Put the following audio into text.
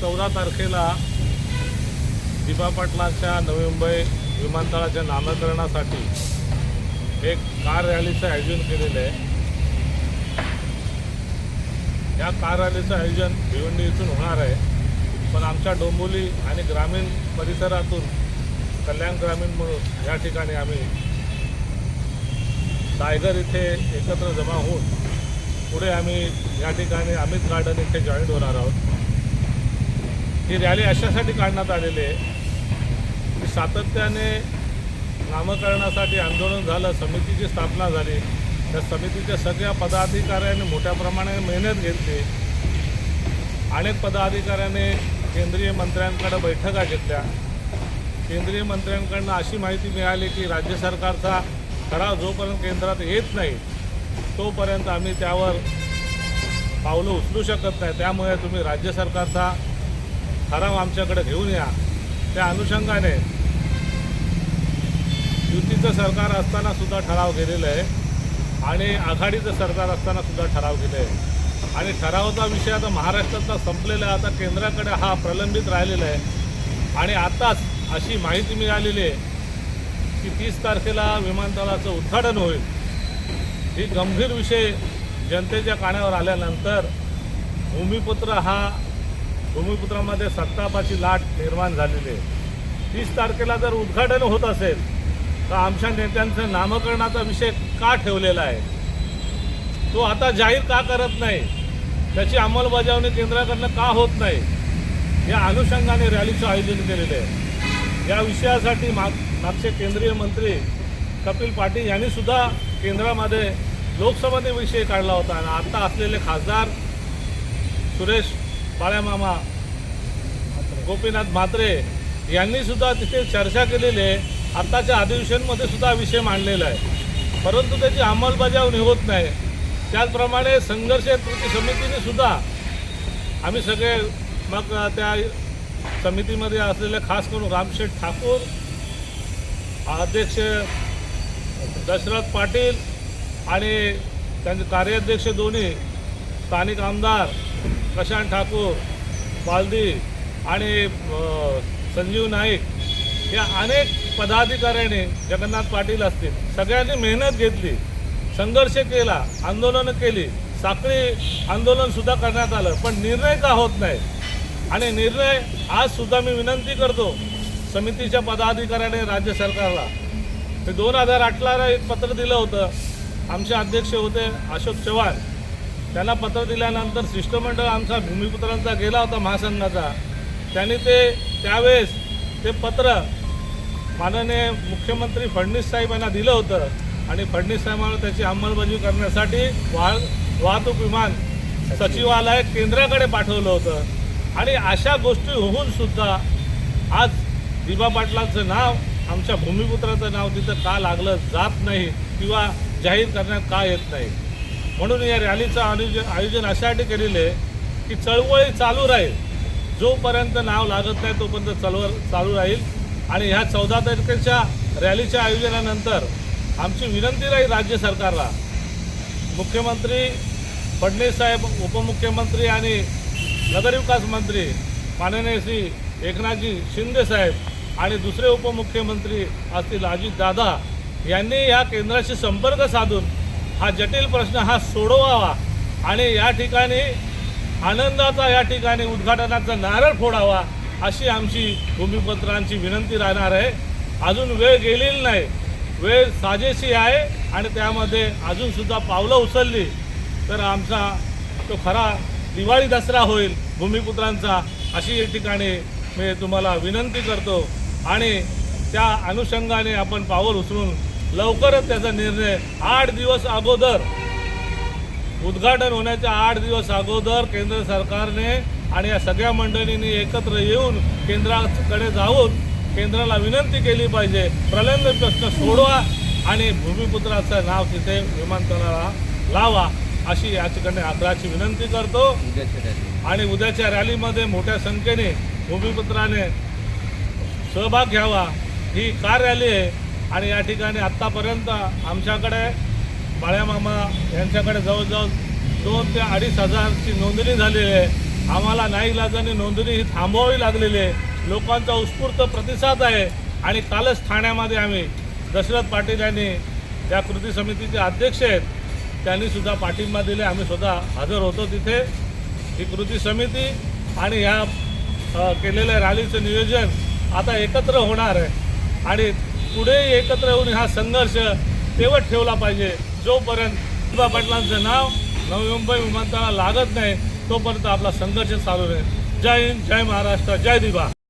चौदा तारखेला दिबा पाटलाच्या नवी मुंबई विमानतळाच्या नामकरणासाठी एक कार रॅलीचं आयोजन केलेलं आहे. या कार रॅलीचं आयोजन भिवंडी इथून होणार आहे. पण आमच्या डोंबोली आणि ग्रामीण परिसरातून कल्याण ग्रामीण म्हणून या ठिकाणी आम्ही टायगर इथे एकत्र जमा होऊन पुढे आम्ही या ठिकाणी अमित गार्डन इथे जॉईंट होणार आहोत. ही रॅली अशासाठी काढण्यात आलेली आहे की सातत्याने नामकरणासाठी आंदोलन झालं समितीची स्थापना झाली त्या समितीच्या सगळ्या पदाधिकाऱ्यांनी मोठ्या प्रमाणात मेहनत घेतली. अनेक पदाधिकाऱ्यांनी केंद्रीय मंत्र्यांकडे बैठका घेतल्या. केंद्रीय मंत्र्यांकडनं अशी माहिती मिळाली की राज्य सरकारचा ठराव जोपर्यंत केंद्रात येत नाही तोपर्यंत आम्ही त्यावर पावलं उचलू शकत नाही. त्यामुळे तुम्ही राज्य सरकारचा ठराव आमच्याकडे घेऊन या. त्या अनुषंगाने युतीचं सरकार असताना सुद्धा ठराव केलेलं आहे आणि आघाडीचं सरकार असताना सुद्धा ठराव गेले आहे. आणि ठरावाचा विषय आता महाराष्ट्रातला संपलेला आता केंद्राकडे हा प्रलंबित राहिलेला आहे. आणि आताच अशी माहिती मिळालेली आहे की तीस तारखेला विमानतळाचं उद्घाटन होईल. ही गंभीर विषय जनतेच्या कानावर आल्यानंतर भूमिपुत्र हा भूमिपुत्रामध्ये सत्तापाची लाट निर्माण झालेली आहे. तीस तारखेला जर उद्घाटन होत असेल तर आमच्या नेत्यांचं नामकरणाचा विषय का ठेवलेला आहे? तो आता जाहीर का करत नाही? त्याची अंमलबजावणी केंद्राकडनं का होत नाही? या अनुषंगाने रॅलीचं आयोजन केलेलं आहे. या विषयासाठी माग मागचे केंद्रीय मंत्री कपिल पाटील यांनी सुद्धा केंद्रामध्ये लोकसभेने विषय काढला होता. आणि आता असलेले खासदार सुरेश बाळ्यामामा गोपीनाथ म्हात्रे यांनी सुद्धा तिथे चर्चा केलेली आहे. आत्ताच्या अधिवेशनमध्ये सुद्धा विषय मांडलेला आहे. परंतु त्याची अंमलबजावणी होत नाही. त्याचप्रमाणे संघर्ष कृती समितीने सुद्धा आम्ही सगळे मग त्या समितीमध्ये असलेले खास करून रामशेठ ठाकूर अध्यक्ष दशरथ पाटील आणि त्यांचे कार्याध्यक्ष दोन्ही स्थानिक आमदार प्रशांत ठाकूर बालदी आणि संजीव नाईक या अनेक पदाधिकाऱ्यांनी जगन्नाथ पाटील असतील सगळ्यांनी मेहनत घेतली संघर्ष केला आंदोलनं केली साखळी आंदोलनसुद्धा करण्यात आलं पण निर्णय का होत नाही? आणि निर्णय आजसुद्धा मी विनंती करतो समितीच्या पदाधिकाऱ्याने राज्य सरकारला. ते दोन हजार अठराला एक पत्र दिलं होतं. आमचे अध्यक्ष होते अशोक चव्हाण. त्यांना पत्र दिल्यानंतर शिष्टमंडळ आमचा भूमिपुत्रांचा गेला होता महासंघाचा. त्यांनी ते त्यावेळेस ते पत्र माननीय मुख्यमंत्री फडणवीस साहेब यांना दिलं होतं आणि फडणवीस साहेबांना त्याची अंमलबजावणी करण्यासाठी वाह वाहतूक विमान सचिवालय केंद्राकडे पाठवलं होतं. आणि अशा गोष्टी होऊन सुद्धा आज दिबा पाटलांचं नाव आमच्या भूमिपुत्राचं नाव तिथं का लागलं जात नाही किंवा जाहीर करण्यात का येत नाही? म्हणून या रॅलीचं आयोजन आयोजन अशासाठी केलेलं आहे की चळवळी चालू राहील. जोपर्यंत नाव लागत नाही तोपर्यंत चळवळ चालू राहील. आणि ह्या चौदा तारखेच्या रॅलीच्या आयोजनानंतर आमची विनंती राहील राज्य सरकारला. मुख्यमंत्री फडणवीस साहेब उपमुख्यमंत्री आणि नगरविकास मंत्री माननीय श्री एकनाथजी शिंदे साहेब आणि दुसरे उपमुख्यमंत्री असतील अजितदादा यांनी या केंद्राशी संपर्क साधून हा जटिल प्रश्न हा सोडवावा. आणि या ठिकाणी आनंदाचा या ठिकाणी उद्घाटनाचा नारळ फोडावा अशी आमची भूमिपत्रांची विनंती राहणार आहे. अजून वेळ गेलेली नाही. वेळ साजेशी आहे आणि त्यामध्ये अजूनसुद्धा पावलं उचलली. तर आमचा तो खरा दिवाळी दसरा होईल भूमिपुत्रांचा अशी या ठिकाणी मी तुम्हाला विनंती करतो. आणि त्या अनुषंगाने आपण पावल उचलून लवकरच त्याचा निर्णय आठ दिवस अगोदर. उद्घाटन होण्याच्या आठ दिवस अगोदर केंद्र सरकारने आणि या सगळ्या मंडळींनी एकत्र येऊन केंद्राकडे जाऊन केंद्राला विनंती केली पाहिजे. प्रलंबित प्रश्न सोडवा आणि भूमिपुत्राचं नाव तिथे विमानतळाला लावा अशी या ठिकाणी आग्रहाची विनंती करतो. आणि उद्याच्या रॅलीमध्ये मोठ्या संख्येने भूमिपुत्राने सहभाग घ्यावा. ही कार रॅली आहे? आणि या ठिकाणी आत्तापर्यंत आमच्याकडे बाळ्यामामा यांच्याकडे जवळजवळ दोन ते अडीच हजारची नोंदणी झालेली आहे. आम्हाला नाही नोंदणी ही थांबवावी लागलेली आहे. लोकांचा उत्स्फूर्त प्रतिसाद आहे. आणि कालच ठाण्यामध्ये आम्ही दशरथ पाटील यांनी या कृती समितीचे अध्यक्ष आहेत त्यांनी सुद्धा पाठिंबा दिले. आम्ही स्वतः हजर होतो तिथे. ही कृती समिती आणि ह्या केलेल्या रॅलीचं नियोजन आता एकत्र होणार आहे. आणि पुढे एकत्र येऊन हा संघर्ष तेवत ठेवला पाहिजे. जोपर्यंत विभा पाटलांचं नाव नवी मुंबई विमानतळाला लागत नाही तोपर्यंत आपला संघर्ष चालू राहील. जय हिंद जय महाराष्ट्र जय दिबा